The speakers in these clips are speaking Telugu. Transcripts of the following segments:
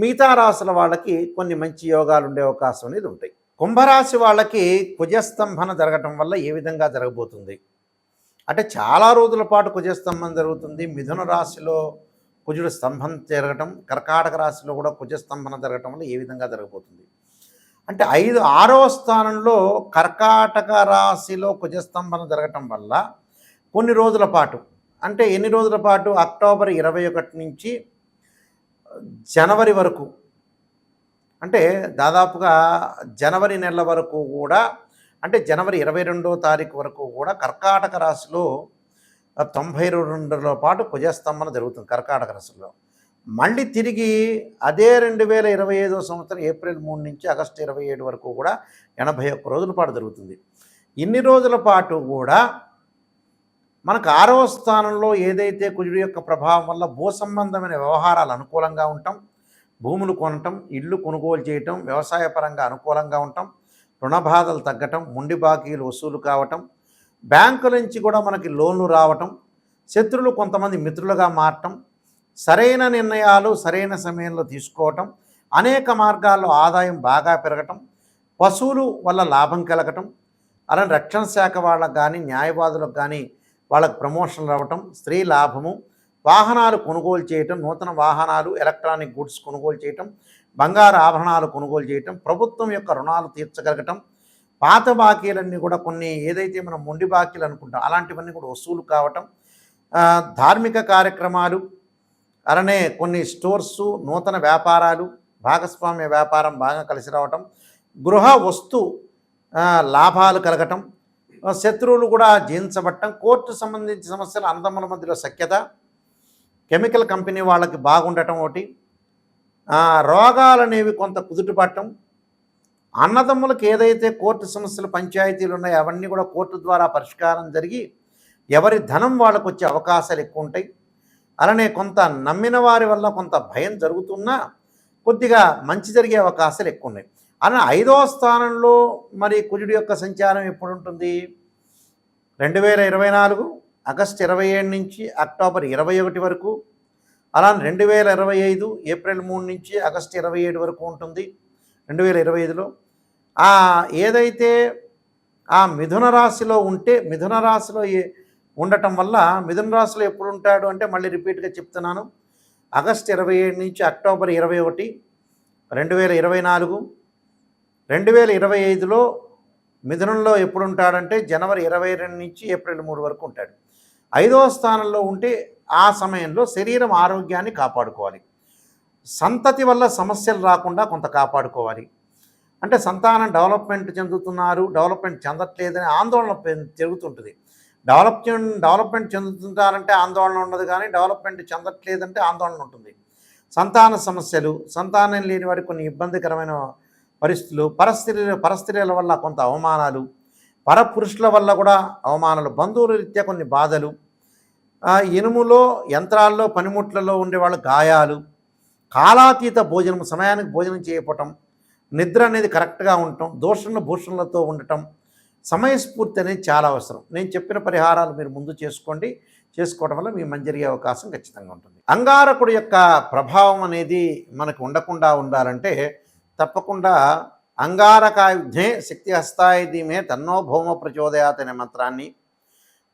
మిగతా రాసుల వాళ్ళకి కొన్ని మంచి యోగాలు ఉండే అవకాశం అనేది ఉంటాయి. కుంభరాశి వాళ్ళకి కుజస్తంభన జరగటం వల్ల ఏ విధంగా జరగబోతుంది? అంటే చాలా రోజుల పాటు కుజస్తంభం జరుగుతుంది. మిథున రాశిలో కుజుడు స్తంభం జరగటం కర్కాటక రాశిలో కూడా కుజస్తంభన జరగటం వల్ల ఏ విధంగా జరగబోతుంది? అంటే ఐదు ఆరో స్థానంలో కర్కాటక రాశిలో కుజస్తంభన జరగటం వల్ల కొన్ని రోజుల పాటు అంటే ఎన్ని రోజుల పాటు? అక్టోబర్ ఇరవై ఒకటి నుంచి జనవరి వరకు. అంటే దాదాపుగా జనవరి నెల వరకు కూడా అంటే జనవరి ఇరవై రెండో తారీఖు వరకు కూడా కర్కాటక రాశిలో తొంభై రెండులో పాటు కుజస్తంభన జరుగుతుంది కర్కాటక రాశిలో. మళ్ళీ తిరిగి అదే రెండు వేల ఇరవై ఐదో సంవత్సరం ఏప్రిల్ మూడు నుంచి ఆగస్టు ఇరవై ఏడు వరకు కూడా ఎనభై ఒక్క రోజుల పాటు జరుగుతుంది. ఇన్ని రోజుల పాటు కూడా మనకు ఆరవ స్థానంలో ఏదైతే కుజుడు యొక్క ప్రభావం వల్ల భూ సంబంధమైన వ్యవహారాలు అనుకూలంగా ఉంటాం భూములు కొనటం ఇల్లు కొనుగోలు చేయటం వ్యవసాయ పరంగా అనుకూలంగా ఉండటం రుణ బాధలు తగ్గటం ముండి బాకీలు వసూలు కావటం బ్యాంకుల నుంచి కూడా మనకి లోన్లు రావటం శత్రులు కొంతమంది మిత్రులుగా మారటం సరైన నిర్ణయాలు సరైన సమయంలో తీసుకోవటం అనేక మార్గాల్లో ఆదాయం బాగా పెరగటం పశువులు వల్ల లాభం కలగటం అలానే రక్షణ శాఖ వాళ్ళకు కానీ న్యాయవాదులకు కానీ వాళ్ళకు ప్రమోషన్ రావటం స్త్రీ లాభము వాహనాలు కొనుగోలు చేయటం నూతన వాహనాలు ఎలక్ట్రానిక్ గుడ్స్ కొనుగోలు చేయటం బంగారు ఆభరణాలు కొనుగోలు చేయటం ప్రభుత్వం యొక్క రుణాలు తీర్చగలగటం పాత బాకీలన్నీ కూడా కొన్ని ఏదైతే మనం మొండి బాకీలు అనుకుంటాం అలాంటివన్నీ కూడా వసూలు కావటం ధార్మిక కార్యక్రమాలు అలానే కొన్ని స్టోర్సు నూతన వ్యాపారాలు భాగస్వామ్య వ్యాపారం బాగా కలిసి రావటం గృహ వస్తు లాభాలు కలగటం శత్రువులు కూడా జయించబట్టం కోర్టు సంబంధించిన సమస్యలు అన్నదమ్ముల మధ్యలో సఖ్యత కెమికల్ కంపెనీ వాళ్ళకి బాగుండటం ఒకటి రోగాలు అనేవి కొంత కుదుటపట్టం అన్నదమ్ములకు ఏదైతే కోర్టు సమస్యలు పంచాయతీలు ఉన్నాయో అవన్నీ కూడా కోర్టు ద్వారా పరిష్కారం జరిగి ఎవరి ధనం వాళ్ళకు వచ్చే అవకాశాలు ఎక్కువ ఉంటాయి అలానే కొంత నమ్మిన వారి వల్ల కొంత భయం జరుగుతున్నా కొద్దిగా మంచి జరిగే అవకాశాలు ఎక్కువ ఉన్నాయి అలా ఐదవ స్థానంలో మరి కుజుడి యొక్క సంచారం ఎప్పుడు ఉంటుంది రెండు వేల ఇరవై నాలుగు ఆగస్ట్ ఇరవై ఏడు నుంచి అక్టోబర్ ఇరవై ఒకటి వరకు అలా రెండు వేల ఇరవై ఐదు ఏప్రిల్ మూడు నుంచి ఆగస్టు ఇరవై ఏడు వరకు ఉంటుంది రెండు వేల ఇరవై ఐదులో. ఆ ఏదైతే ఆ మిథున రాశిలో ఉంటే మిథున రాశిలో ఉండటం వల్ల మిథున రాశిలో ఎప్పుడు ఉంటాడు అంటే మళ్ళీ రిపీట్గా చెప్తున్నాను. ఆగస్ట్ ఇరవై ఏడు నుంచి అక్టోబర్ ఇరవై ఒకటి రెండు వేల ఇరవై నాలుగు రెండు వేల ఇరవై ఐదులో మిథునంలో ఎప్పుడు ఉంటాడంటే జనవరి ఇరవై రెండు నుంచి ఏప్రిల్ మూడు వరకు ఉంటాడు. ఐదవ స్థానంలో ఉంటే ఆ సమయంలో శరీరం ఆరోగ్యాన్ని కాపాడుకోవాలి. సంతతి వల్ల సమస్యలు రాకుండా కొంత కాపాడుకోవాలి. అంటే సంతానం డెవలప్మెంట్ చెందుతున్నారు డెవలప్మెంట్ చెందట్లేదని ఆందోళన జరుగుతుంటుంది డెవలప్ డెవలప్మెంట్ చెందుతుంటారంటే ఆందోళన ఉండదు కానీ డెవలప్మెంట్ చెందట్లేదంటే ఆందోళన ఉంటుంది. సంతాన సమస్యలు సంతానం లేని వారికి కొన్ని ఇబ్బందికరమైన పరిస్థితులు పరస్త్రీల పరస్త్రీల వల్ల కొంత అవమానాలు పరపురుషుల వల్ల కూడా అవమానాలు బంధువుల రీత్యా కొన్ని బాధలు. ఇనుములో యంత్రాల్లో పనిముట్లలో ఉండేవాళ్ళు గాయాలు. కాలాతీత భోజనం సమయానికి భోజనం చేయకపోవటం నిద్ర అనేది కరెక్ట్గా ఉండటం దోషణ భూషణలతో ఉండటం సమయస్ఫూర్తి అనేది చాలా అవసరం. నేను చెప్పిన పరిహారాలు మీరు ముందు చేసుకోండి. చేసుకోవడం వల్ల మీ మంచి జరిగే అవకాశం ఖచ్చితంగా ఉంటుంది. అంగారకుడు యొక్క ప్రభావం అనేది మనకు ఉండకుండా ఉండాలంటే తప్పకుండా అంగారకాయుధే శక్తి హస్తాయ ధీమే తన్నో భౌమ ప్రచోదయాత్ అనే మంత్రాన్ని.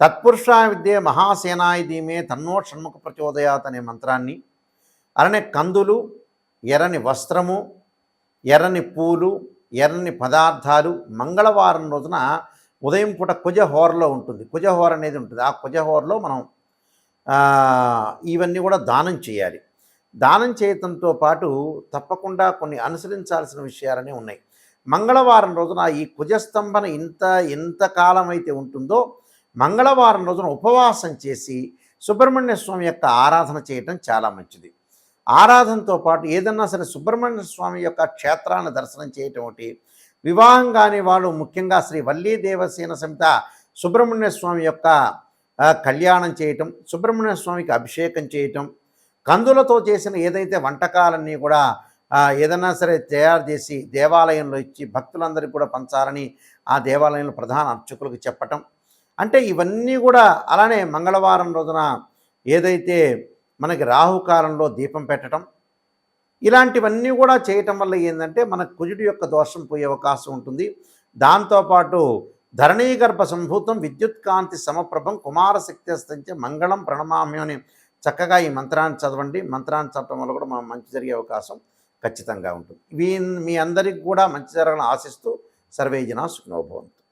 తత్పురుషాయుధ్యే విద్యే మహాసేనాయ ధీమే తన్నో షణ్ముఖ ప్రచోదయాత్ అనే మంత్రాన్ని. అలానే కందులు ఎర్రని వస్త్రము ఎర్రని పూలు ఎర్రని పదార్థాలు మంగళవారం రోజున ఉదయం పూట కుజహోరలో ఉంటుంది. కుజహోర అనేది ఉంటుంది. ఆ కుజహోరలో మనం ఇవన్నీ కూడా దానం చేయాలి. దానం చేయటంతో పాటు తప్పకుండా కొన్ని అనుసరించాల్సిన విషయాలనే ఉన్నాయి. మంగళవారం రోజున ఈ కుజస్తంభన ఇంత ఎంతకాలం అయితే ఉంటుందో మంగళవారం రోజున ఉపవాసం చేసి సుబ్రహ్మణ్య స్వామి యొక్క ఆరాధన చేయటం చాలా మంచిది. ఆరాధనతో పాటు ఏదన్నా సరే సుబ్రహ్మణ్య స్వామి యొక్క క్షేత్రాన్ని దర్శనం చేయటం ఒకటి వివాహం కాని వాళ్ళు ముఖ్యంగా శ్రీ వల్లీ దేవసేన సమిత సుబ్రహ్మణ్య స్వామి యొక్క కళ్యాణం చేయటం సుబ్రహ్మణ్య స్వామికి అభిషేకం చేయటం కందులతో చేసిన ఏదైతే వంటకాలన్నీ కూడా ఏదన్నా ఏదైనా సరే తయారు చేసి దేవాలయంలో ఇచ్చి భక్తులందరికీ కూడా పంచాలని ఆ దేవాలయంలో ప్రధాన అర్చకులకు చెప్పటం. అంటే ఇవన్నీ కూడా అలానే మంగళవారం రోజున ఏదైతే మనకి రాహుకాలంలో దీపం పెట్టడం ఇలాంటివన్నీ కూడా చేయటం వల్ల ఏంటంటే మన కుజుడి యొక్క దోషం పోయే అవకాశం ఉంటుంది. దాంతోపాటు ధరణీగర్భ సంభూతం విద్యుత్ కాంతి సమప్రభం కుమారశక్తి అస్తంచే మంగళం ప్రణమామ్యం అని చక్కగా ఈ మంత్రాన్ని చదవండి. మంత్రాన్ని చదవడం వల్ల కూడా మనం మంచి జరిగే అవకాశం ఖచ్చితంగా ఉంటుంది. వీ మీ అందరికి కూడా మంచి జరగాలని ఆశిస్తూ సర్వేజన సుఖనోభవంతు